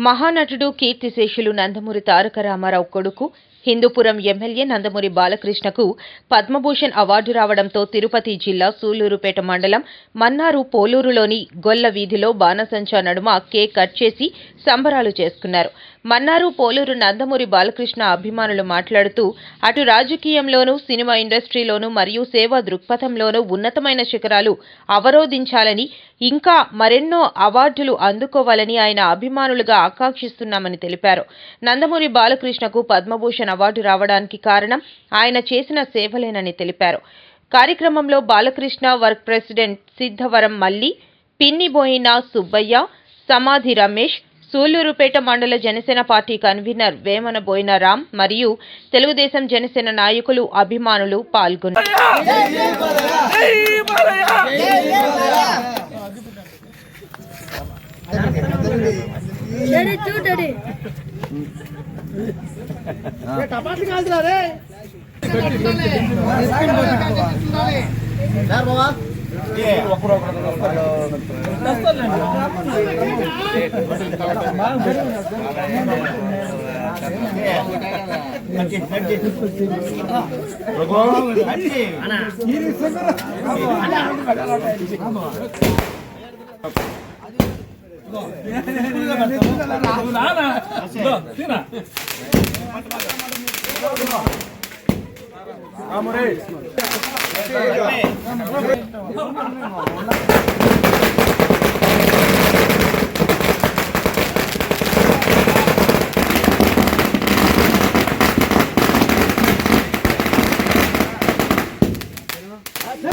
మహానటుడు కీర్తిశేషులు నందమూరి తారక రామారావు కొడుకు హిందూపురం ఎమ్మెల్యే నందమూరి బాలకృష్ణకు పద్మభూషణ్ అవార్డు రావడంతో తిరుపతి జిల్లా సూలూరుపేట మండలం మన్నారు పోలూరులోని గొల్ల వీధిలో బాణసంచా నడుమ కేక్ కట్ చేసి సంబరాలు చేసుకున్నారు. మన్నారు పోలూరు నందమూరి బాలకృష్ణ అభిమానులు మాట్లాడుతూ అటు రాజకీయంలోనూ సినిమా ఇండస్ట్రీలోనూ మరియు సేవా దృక్పథంలోనూ ఉన్నతమైన శిఖరాలు అవరోధించాలని ఇంకా మరెన్నో అవార్డులు అందుకోవాలని ఆయన అభిమానులుగా ఆకాంక్షిస్తున్నామని తెలిపారు. నందమూరి బాలకృష్ణకు పద్మభూషణ్ అవార్డు రావడానికి కారణం ఆయన చేసిన సేవలేనని తెలిపారు. కార్యక్రమంలో బాలకృష్ణ వర్క్ ప్రెసిడెంట్ సిద్ధవరం మల్లి పిన్నిబోయిన సుబ్బయ్య సమాధి రమేష్ సూళ్ళూరుపేట మండల జనసేన పార్టీ కన్వీనర్ వేమన బోయిన రామ్ మరియు తెలుగుదేశం జనసేన నాయకులు అభిమానులు పాల్గొన్నారు. 나나, 너, 나.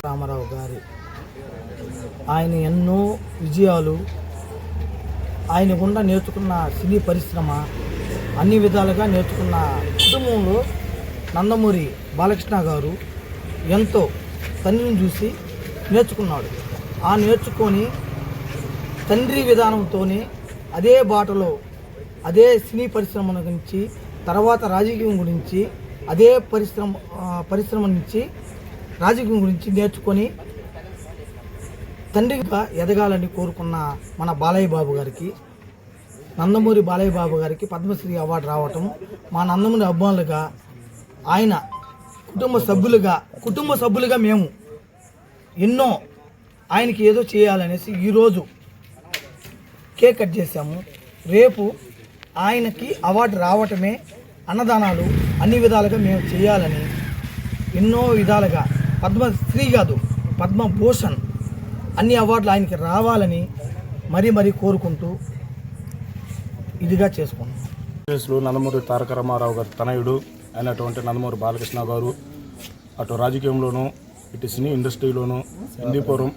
రామారావు గారి. ఆయన ఎన్నో విజయాలు ఆయన గుండా నేర్చుకున్న సినీ పరిశ్రమ అన్ని విధాలుగా నేర్చుకున్న కుటుంబంలో నందమూరి బాలకృష్ణ గారు ఎంతో తండ్రిని చూసి నేర్చుకున్నాడు. ఆ నేర్చుకొని తండ్రి విధానంతోనే అదే బాటలో అదే సినీ పరిశ్రమ గురించి తర్వాత రాజకీయం గురించి అదే పరిశ్రమ పరిశ్రమ నుంచి రాజకీయం గురించి నేర్చుకొని తండ్రిగా ఎదగాలని కోరుకున్న మన బాలయ్య బాబు గారికి నందమూరి బాలయ్య బాబు గారికి పద్మశ్రీ అవార్డు రావటం మా నందమూరి అభిమానులుగా ఆయన కుటుంబ సభ్యులుగా కుటుంబ సభ్యులుగా మేము ఎన్నో ఆయనకి ఏదో చేయాలనేసి ఈరోజు కేక్ కట్ చేశాము. రేపు ఆయనకి అవార్డు రావటమే అన్నదానాలు అన్ని విధాలుగా మేము చేయాలని ఎన్నో విధాలుగా పద్మశ్రీ కాదు పద్మభూషణ్ అన్ని అవార్డులు ఆయనకి రావాలని మరీ మరీ కోరుకుంటూ ఇదిగా చేసుకున్నాం. కేసులు నందమూరి తారక రామారావు గారి తనయుడు. అయినటువంటి నందమూరి బాలకృష్ణ గారు అటు రాజకీయంలోనూ ఇటు సినీ ఇండస్ట్రీలోనూ హిందీపురం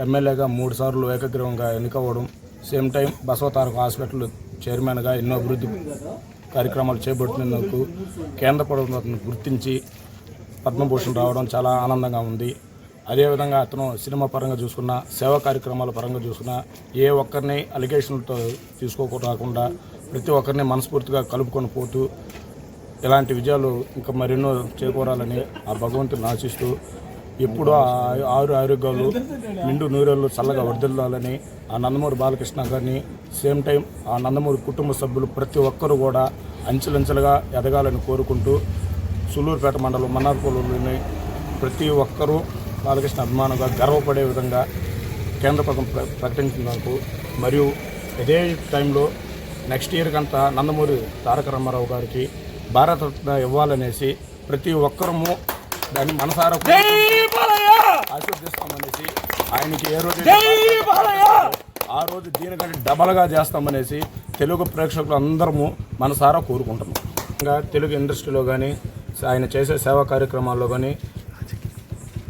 ఎమ్మెల్యేగా మూడు సార్లు ఏకగ్రీవంగా ఎన్నికవ్వడం సేమ్ టైం బసవతారక హాస్పిటల్ చైర్మన్గా ఎన్నో అభివృద్ధి కార్యక్రమాలు చేపడుతున్నందుకు కేంద్ర ప్రభుత్వం గుర్తించి పద్మభూషణ్ రావడం చాలా ఆనందంగా ఉంది. అదేవిధంగా అతను సినిమా పరంగా చూసుకున్న సేవా కార్యక్రమాల పరంగా చూసుకున్న ఏ ఒక్కరిని అలిగేషన్లతో తీసుకోకుండా ప్రతి ఒక్కరిని మనస్ఫూర్తిగా కలుపుకొని పోతూ ఇలాంటి విజయాలు ఇంకా మరెన్నో చేకూరాలని ఆ భగవంతుని ఆశిస్తూ ఎప్పుడూ ఆ ఆరు ఆరోగ్యాలు నిండు నూరేళ్ళు చల్లగా వర్దిల్లాలని ఆ నందమూరి బాలకృష్ణ గారిని సేమ్ టైం ఆ నందమూరి కుటుంబ సభ్యులు ప్రతి ఒక్కరూ కూడా అంచెలంచెలుగా ఎదగాలని కోరుకుంటూ సులూరుపేట మండలం మన్నార్పూర్లోని ప్రతి ఒక్కరూ బాలకృష్ణ అభిమానంగా గర్వపడే విధంగా కేంద్ర ప్రభుత్వం ప్ర ప్రకటించినందుకు మరియు ఇదే టైంలో నెక్స్ట్ ఇయర్ కంతా నందమూరి తారక రామారావు గారికి భారతరత్న ఇవ్వాలనేసి ప్రతి ఒక్కరము దాన్ని మనసారా ఆశీర్దిస్తామనేసి ఆయనకి ఏ రోజు ఆ రోజు దీనికంటే డబల్గా చేస్తామనేసి తెలుగు ప్రేక్షకులు అందరము మనసారా కోరుకుంటున్నాం. ఇంకా తెలుగు ఇండస్ట్రీలో కానీ ఆయన చేసే సేవా కార్యక్రమాల్లో కానీ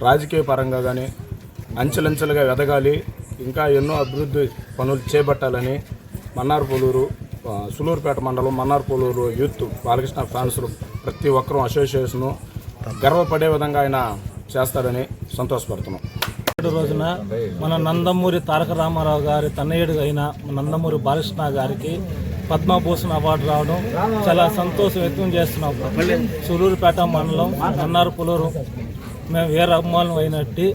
రాజకీయ పరంగా కానీ అంచెలంచెలుగా ఎదగాలి ఇంకా ఎన్నో అభివృద్ధి పనులు చేపట్టాలని మన్నార్ పోలూరు ఆ, సులూరుపేట మండలం మన్నార్పోలూరు యూత్ బాలకృష్ణ ఫ్యాన్స్లు ప్రతి ఒక్కరూ అసోసియేషను గర్వపడే విధంగా ఆయన చేస్తాడని సంతోషపడుతున్నాం. రోజున మన నందమూరి తారక రామారావు గారి తన్నయుడు అయిన నందమూరి బాలకృష్ణ గారికి పద్మభూషణ్ అవార్డు రావడం చాలా సంతోషం వ్యక్తం చేస్తున్నాం. సూలూరుపేట మండలం అన్నారు పులూరు మేము వేరే అభిమానులు అయినట్టు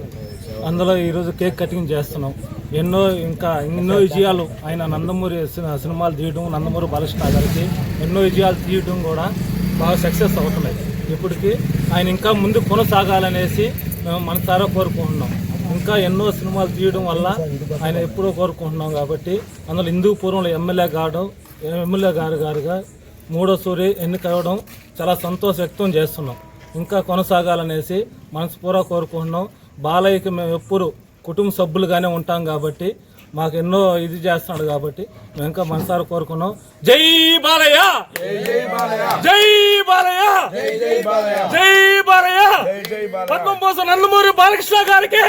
అందులో ఈరోజు కేక్ కటింగ్ చేస్తున్నాం. ఎన్నో ఇంకా ఎన్నో విజయాలు ఆయన నందమూరి సినిమాలు తీయడం నందమూరి బాలకృష్ణ గారికి ఎన్నో విజయాలు తీయడం కూడా బాగా సక్సెస్ అవుతున్నాయి. ఇప్పటికి ఆయన ఇంకా ముందు కొనసాగాలనేసి మేము మనసారా కోరుకుంటున్నాం. ఇంకా ఎన్నో సినిమాలు తీయడం వల్ల ఆయన ఎప్పుడో కోరుకుంటున్నాం కాబట్టి అందులో హిందూపురంలో ఎమ్మెల్యే కావడం ఎమ్మెల్యే గారు గారుగా మూడో సూరి ఎన్నికవడం చాలా సంతోష వ్యక్తం చేస్తున్నాం. ఇంకా కొనసాగాలనేసి మనస్ఫూర్తిగా కోరుకుంటున్నాం. బాలయ్యకి మేము ఎప్పుడు కుటుంబ సభ్యులుగానే ఉంటాం కాబట్టి మాకు ఎన్నో ఇది చేస్తున్నాడు కాబట్టి మేము ఇంకా మనసారా కోరుకున్నాం. జై బాలయ్య! జై బాలయ్య! జై బాలయ్య! పద్మం కోసం నందమూరి బాలకృష్ణ గారికి!